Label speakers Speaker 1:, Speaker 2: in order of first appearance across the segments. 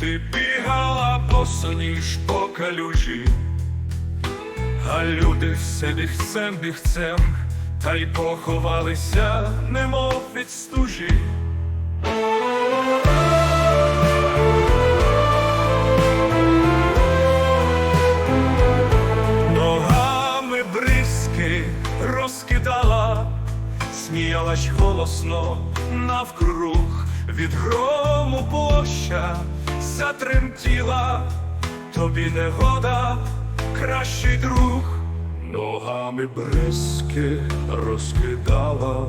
Speaker 1: ти бігала босоніж по калюжі, а люди все бігцем бігцем, та й поховалися, немов від стужі. Ногами бризки розкидала, сміялась голосно навкруг, від грому площа затремтіла, тобі негода, кращий друг, ногами бризки розкидала,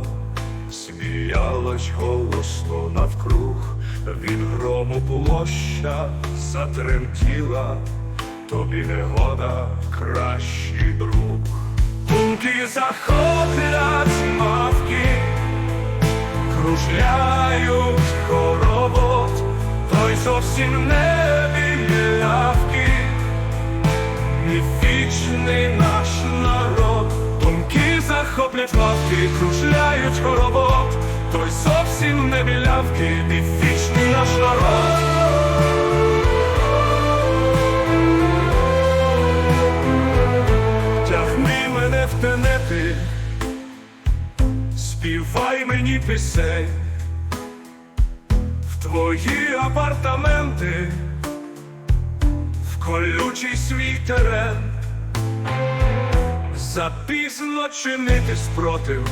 Speaker 1: сміялась голосно навкруг, від грому площа затремтіла. Тобі негода кращий друг. Думки захоплять мавки, кружляють хоровод, зовсім не білявки, міфічний наш народ. Думки захоплять мавки, кружляють хоровод, той зовсім не білявки, міфічний наш народ. Тягни мене в тенети, співай мені пісень, в твої апартаменти, в колючий свій терен, запізно чинити спротив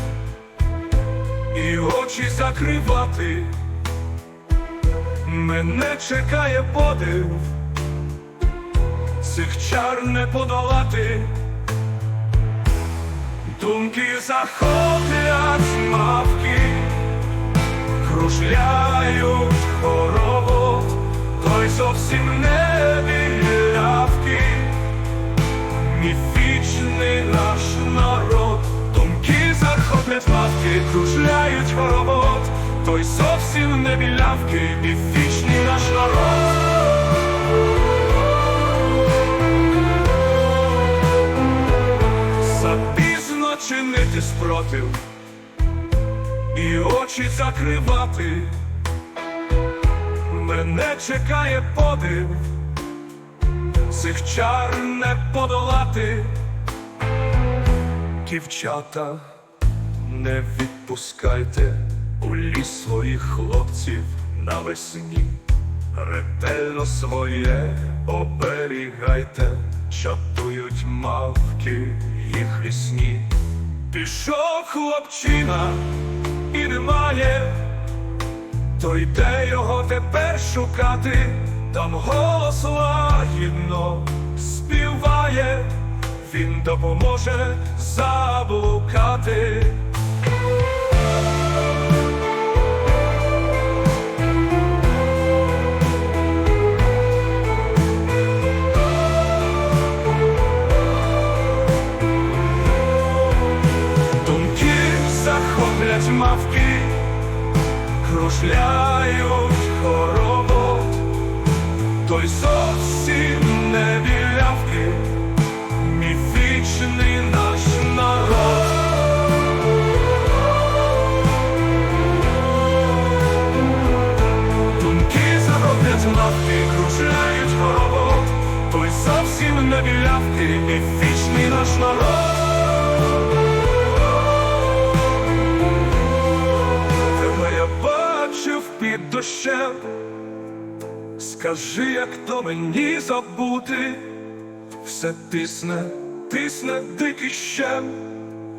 Speaker 1: і очі закривати, мене чекає подив, цих чар не подолати. Думки захоплять мавки, кружляють хоровод, зовсім не білявки, міфічний наш народ, думки захоплять мавки, кружляють хоровод, той зовсім не білявки, міфічний наш народ. Запізно чинити спротив і очі закривати, мене чекає подив, цих чар не подолати, дівчата, не відпускайте у ліс своїх хлопців навесні. Ретельно своє оберігайте, чатують мавки їх лісні. Пішов хлопчина і немає, то йде його тепер шукати, там голос лагідно співає, він допоможе заблукати. Думки захоплять мавки, кружляють хоровод, той зовсім не білявки, міфічний наш народ. Думки захоплять мавки, кружляють хоровод, той зовсім не білявки, міфічний наш народ. Скажи, як то мені забути, все тисне, тисне дикий щем,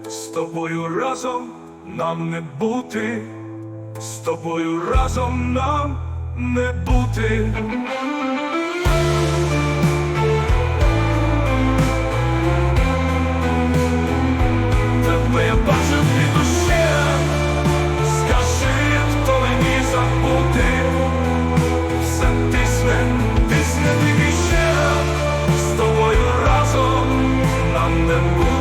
Speaker 1: з тобою разом нам не бути, з тобою разом нам не бути. Thank you.